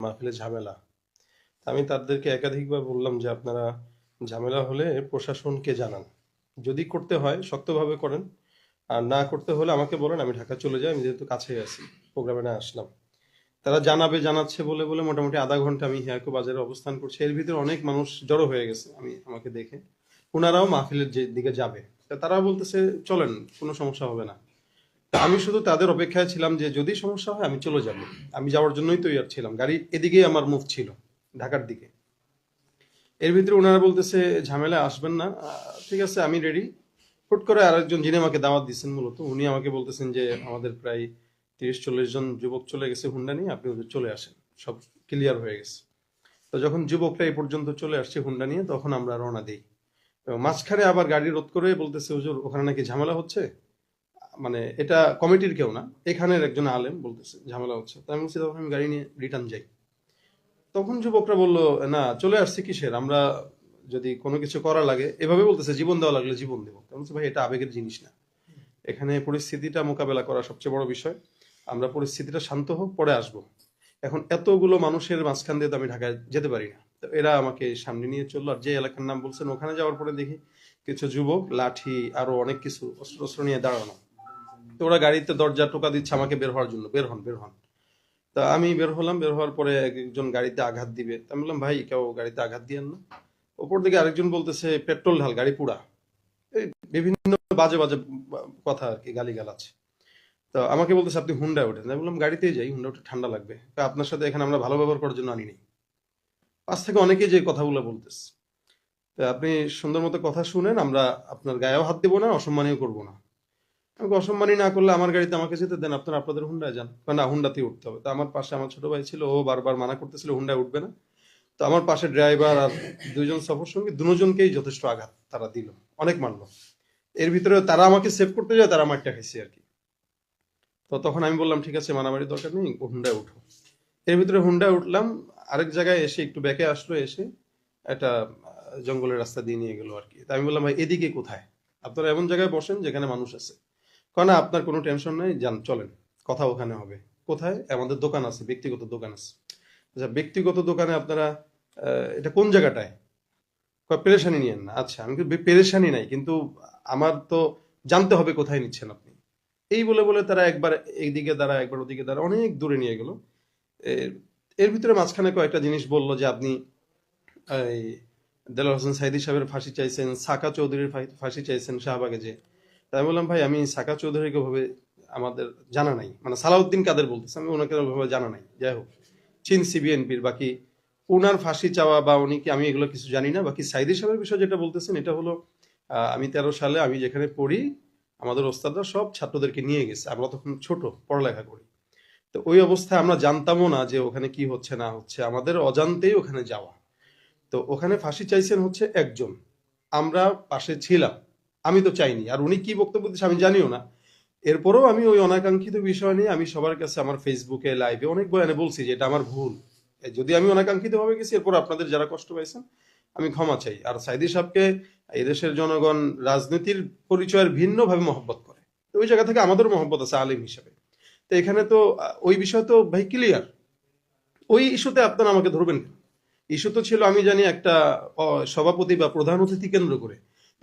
মাহফিলে ঝামেলা। আমি তাদেরকে একাধিকবার বললাম যে, আপনারা ঝামেলা হলে প্রশাসনকে জানান। যদি করতে হয়, শক্তভাবে করেন। আর না করতে হলে আমাকে বলেন, আমি ঢাকা চলে যাই, আমি যেহেতু কাছে আছি, প্রোগ্রামে না আসলাম। তারা জানাবে, জানাচ্ছে বলে বলে মোটামুটি আধা ঘণ্টা আমি হিয়াকো বাজারে অবস্থান করছি। এর ভিতরে অনেক মানুষ জড়ো হয়ে গেছে, আমি, আমাকে দেখে। ওনারাও মাহফিলের যে দিকে যাবে। তারা বলতেছে, চলেন, কোনো সমস্যা হবে না। আমি শুধু তাদের অপেক্ষায় ছিলাম যে যদি সমস্যা হয় আমি চলে যাব। আমি যাওয়ার জন্যই তৈরি ছিলাম। গাড়ি এদিকেই আমার মুভ ছিল, ঢাকার দিকে। এর ভিতরে ওনারা বলতেছে ঝামেলা আসবেন না। ঠিক আছে, আমি রেডি হুট করে আরেকজন যিনি আমাকে দাওয়াত দিচ্ছেন মূলত, উনি আমাকে বলতেছেন যে, আমাদের প্রায় তিরিশ চল্লিশ জন যুবক চলে গেছে হুন্ডা নিয়ে, আপনি ওদের চলে আসেন। সব ক্লিয়ার হয়ে গেছে। তো যখন যুবকরা এই পর্যন্ত চলে আসছে হুন্ডা নিয়ে, তখন আমরা রওনা দিই। মাঝখানে আবার গাড়ি রোধ করে বলতেছে, হুজুর, ওখানে নাকি ঝামেলা হচ্ছে? মানে এটা কমিটির কেউ না, এখানের একজন আলেম বলতেছে, ঝামেলা হচ্ছে। তাই আমি বলছি তখন আমি গাড়ি নিয়ে রিটার্ন যাই। তখন যুবকরা বলল, না, চলে আসছি কিসের? আমরা যদি কোনো কিছু করা লাগে, এভাবে বলতেছে, জীবন দেওয়া লাগলে জীবন দেবো। আমি বলছি, ভাই, এটা আবেগের জিনিস না। এখানে পরিস্থিতিটা মোকাবেলা করা সবচেয়ে বড় বিষয়। আমরা পরিস্থিতিটা শান্ত হোক, পরে আসব। এখন এতগুলো মানুষের মাঝখান দিয়ে তো আমি ঢাকায় যেতে পারি না। তো এরা আমাকে সামনে নিয়ে চলল, আর যে এলাকার নাম বলছেন, ওখানে যাওয়ার পরে দেখি কিছু যুবক, লাঠি, আরও অনেক কিছু অস্ত্র অস্ত্র নিয়ে দাঁড়ানো। তো ওরা গাড়িতে দরজা টোকা দিচ্ছে, আমাকে বের হওয়ার জন্য। বের হন বের হন। তা আমি বের হলাম, বের হওয়ার পরে একজন গাড়িতে আঘাত দিবে। তা আমি বললাম, ভাই, কেউ গাড়িতে আঘাত দিয়েন না। ওপর দিকে আরেকজন বলতেছে, পেট্রোল ঢাল, গাড়ি পুরা এই বিভিন্ন বাজে বাজে কথা আর কি গালি গালাজ তো আমাকে বলতেছে, আপনি হুন্ডায় ওঠেন। আমি বললাম, গাড়িতেই যাই হুন্ডা উঠে ঠান্ডা লাগবে। আপনার সাথে এখানে আমরা ভালো ব্যবহার করার জন্য আনিনি পাশ থেকে অনেকেই যে কথাগুলো বলতেছে, তা আপনি সুন্দর মতো কথা শুনেন, আমরা আপনার গায়েও হাত দেবো না, অসম্মানীয় করব না। আমাকে অসম্মানী না করলে আমার গাড়িতে আমাকে যেতে দেন, আপনারা আপনাদের হুন্ডায় যান। না হুন্ডাতেই উঠতে হবে। তো আমার পাশে আমার ছোট ভাই ছিল, ও বারবার মানা করতেছিল হুন্ডায় উঠবে না। তো আমার পাশে ড্রাইভার আর দুইজন সফর সঙ্গী, দুজনকেই যথেষ্ট আঘাত তারা দিল। অনেক মারলো। এর ভিতরে তারা আমাকে সেভ করতে যায়, তারা আমারটা খাইছে আর কি। তো তখন আমি বললাম, ঠিক আছে মারামারি দরকার নেই হুন্ডায় উঠো। এর ভিতরে হুন্ডায় উঠলাম, আরেক জায়গায় এসে একটু ব্যাকে আসলো, এসে একটা জঙ্গলের রাস্তা দিয়ে নিয়ে গেলো আর কি। তা আমি বললাম, ভাই, এদিকে কোথায়? আপনারা এমন জায়গায় বসেন যেখানে মানুষ আছে। না, আপনার কোনো টেনশন নেই, যান, চলেন। কথা ওখানে হবে। কোথায়? আমাদের দোকান আছে, ব্যক্তিগত দোকান আছে। আচ্ছা ব্যক্তিগত দোকানে আপনারা এটা কোন জায়গাটায়? পেরেশানি নিয়েন না। আচ্ছা আমি পেরেশানি নাই, কিন্তু আমার তো জানতে হবে কোথায় নিচ্ছেন আপনি। এই বলে বলে তারা একবার এইদিকে দ্বারা একবার ওদিকে দ্বারা অনেক দূরে নিয়ে গেল। এর- ভিতরে মাঝখানে কয়েকটা জিনিস বলল যে আপনি, এই দেলার হোসেন সাইদি সাহেবের ফাঁসি চাইছেন, সাকা চৌধুরীর ফাঁসি চাইছেন শাহবাগে যে তাই বললাম, ভাই, আমি সাকা চৌধুরীকে ভাবে আমাদের জানা নাই। মানে সালাউদ্দিন কাদের বলতেছে, আমি ওনাকে ভাবে জানা নাই। যাই হোক, চীন সিবিএনপির বাকি উনার ফাঁসি চাওয়া বা উনি কি, আমি এগুলো কিছু জানি না। বাকি সাইদি সাহেবের বিষয় যেটা বলতেছেন, এটা হলো আমি তেরো সালে আমি যেখানে পড়ি, আমাদের ওস্তাদরা সব ছাত্রদেরকে নিয়ে গেছে। আমরা তখন ছোট, পড়ালেখা করি। তো ওই অবস্থায় আমরা জানতামও না যে ওখানে কি হচ্ছে, না হচ্ছে। আমাদের অজান্তেই ওখানে যাওয়া। তো ওখানে ফাঁসি চাইছেন হচ্ছে একজন। আমরা পাশে ছিলাম। আমি তো চাইনি। আর উনি কি বক্তব্য দিচ্ছে আমি জানিও না। এরপরেও আমি ওই অনাকাঙ্ক্ষিত বিষয় নিয়ে আমি সবার কাছে আমার ফেসবুকে লাইভে অনেক বয়ানে বলছি যে এটা আমার ভুল। যদি আমি অনাকাঙ্ক্ষিত ভাবে গেছি, এরপর আপনাদের যারা কষ্ট পাইছেন, আমি ক্ষমা চাই। আর সাইদি সাহেবকে এই দেশের জনগণ রাজনীতির পরিচয়ের ভিন্নভাবে মহব্বত করে। তো ওই জায়গা থেকে আমাদেরও মহব্বত আছে আলিম হিসেবে। তো এখানে তো ওই বিষয় তো ভাই ক্লিয়ার ওই ইস্যুতে আপনারা আমাকে ধরবেন ইস্যু তো ছিল, আমি জানি, একটা সভাপতি বা প্রধান অতিথি কেন্দ্র করে।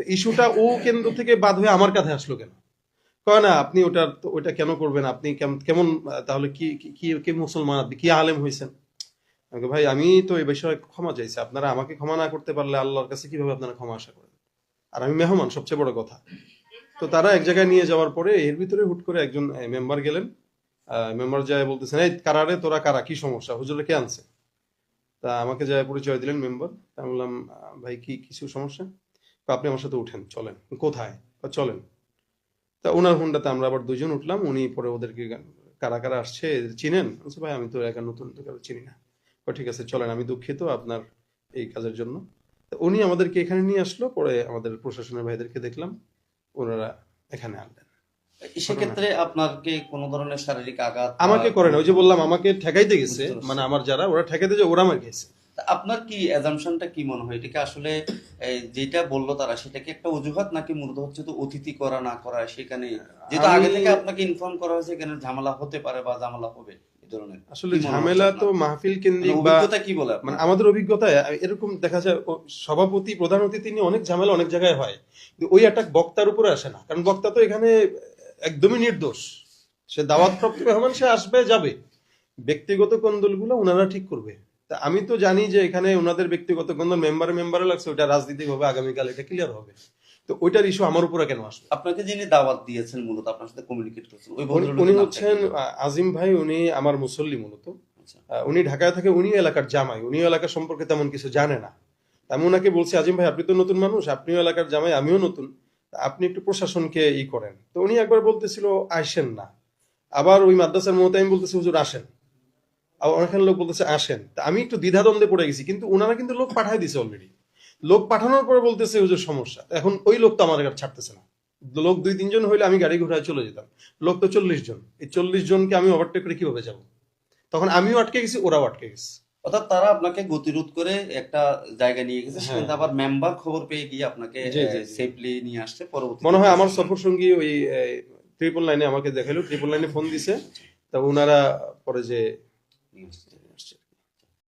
ইস্যুটা ও কেন্দ্র থেকে বাদ হয়ে আমার কাছে আসলো কেন? কয় না, আপনি ওটা ওটা কেন করবেন? আপনি কেম- কেমন, তাহলে কি, কি- কি মুসলমান আপনি, কি আলেম হয়েছেন? ভাই, আমি তো এই বিষয়ে ক্ষমা চাইছি। আপনারা আমাকে ক্ষমা না করতে পারলে আল্লাহর কাছে কীভাবে আপনারা ক্ষমা আশা করেন? আর আমি মেহমান, সবচেয়ে বড় কথা। তো তারা এক জায়গায় নিয়ে যাওয়ার পরে এর ভিতরে হুট করে একজন মেম্বার গেলেন। মেম্বার যায় বলতেছেন, এই, কারারে, তোরা কারা? কি সমস্যা? হুজুরে কে আনছে? তা আমাকে যায় পরিচয় দিলেন মেম্বার। আমি বললাম ভাই, কি, কিছু সমস্যা? আপনি আমার সাথে উঠেন চলেন। কোথায়? "কয়, চলেন। তা ওনার হুন্ডাতে আমরা আবার দুজন উঠলাম উনি পরে ওদেরকে কারা কারা আসছে চিনেন? বলছি, ভাই আমি তো একা নতুন কারও চিনি না। ঠিক আছে চলেন আমি দুঃখিত আপনার এই কাজের জন্য। তা উনি আমাদেরকে এখানে নিয়ে আসলো পরে আমাদের প্রশাসনের ভাইদেরকে দেখলাম ওনারা এখানে আনলেন। সেক্ষেত্রে আপনার কি কোনো ধরনের শারীরিক আঘাত আমাকে করেন ওই যে বললাম আমাকে ঠেকাইতে গেছে মানে আমার যারা ওরা ঠেকাইতে যে ওরা আমার গেছে আপনার কি অ্যাজামশনটা কি মনে হয়? এটাকে আসলে যেটা বলল তারা সেটা কি একটা অজুহাত নাকি মূলত হচ্ছে তো অতিথি করা না করা সেখানে যেহেতু আগে থেকে আপনাকে ইনফর্ম করা হয়েছে এখানে ঝামেলা হতে পারে বা ঝামেলা হবে আসলে মনে ঝামেলা তো মাহফিল মানে কেন্দ্রিক বা অভিজ্ঞতা কি বলে মানে আমাদের অভিজ্ঞতায় এরকম দেখা যায় সভাপতি প্রধান অতিথি নিয়ে অনেক ঝামেলা অনেক জায়গায় হয়। কিন্তু ওই অ্যাটাক বক্তার উপরে আসে না। কারণ বক্তা তো এখানে একদমই নির্দোষ। সে দাওয়াত প্রাপ্ত মেহমান সে আসবে যাবে। ব্যক্তিগত কন্দলগুলো ওনারা ঠিক করবে। তা আমি তো জানি যে এখানে ওনাদের ব্যক্তিগত কন্দল মেম্বারে মেম্বারে লাগছে ওটা রাজনীতিক হবে আগামীকাল এটা ক্লিয়ার হবে। তো ওইটার ইস্যু আমার উপরে কেন আসবে? আপনাকে যিনি দাওয়াত দিয়েছেন মূলত আপনার সাথে কমিউনিকেট করছেন ওই উনি- উনি হচ্ছেন আজিম ভাই উনি আমার মুসল্লি মূলত। আচ্ছা। উনি ঢাকায় থাকে উনি এলাকার জামাই উনি এলাকা সম্পর্কে তেমন কিছু জানে না। আমি ওনাকে বলছি আজিম ভাই আপনি তো নতুন মানুষ আপনিও এলাকার জামাই আমিও নতুন। আপনি একটু প্রশাসনকে ই করেন। তো উনি একবার বলতেছিল আসেন না। আবার ওই মাদ্রাসার মতো আমি বলতেছি হুজুর আসেন। আবার অনেকখানে লোক বলতেছে আসেন। তা আমি একটু দ্বিধাদ্বন্দ্বে পড়ে গেছি কিন্তু ওনারা কিন্তু লোক পাঠাই দিছে অলরেডি লোক পাঠানোর পরে বলতেছে হুজুর সমস্যা। এখন ওই লোক তো আমার কাছে ছাড়তেছে না। লোক দুই তিনজন হইলে আমি গাড়ি ঘোড়ায় চলে যেতাম। লোক তো চল্লিশ জন। এই চল্লিশ জনকে আমি ওভারটেক করে কীভাবে যাব? তখন আমিও আটকে গেছি ওরাও আটকে গেছে। অর্থাৎ তারা আপনাকে গতিরোধ করে একটা জায়গা নিয়ে গেছে হ্যাঁ। সেখানে আবার মেম্বার খবর পেয়ে গিয়ে আপনাকে। সেফলি নিয়ে আসছে পরবর্তী মনে হয় আমার সফর সঙ্গী ওই ট্রিপল লাইনে আমাকে দেখাইলো ট্রিপল লাইনে ফোন দিছে। তা ওনারা পরে যে the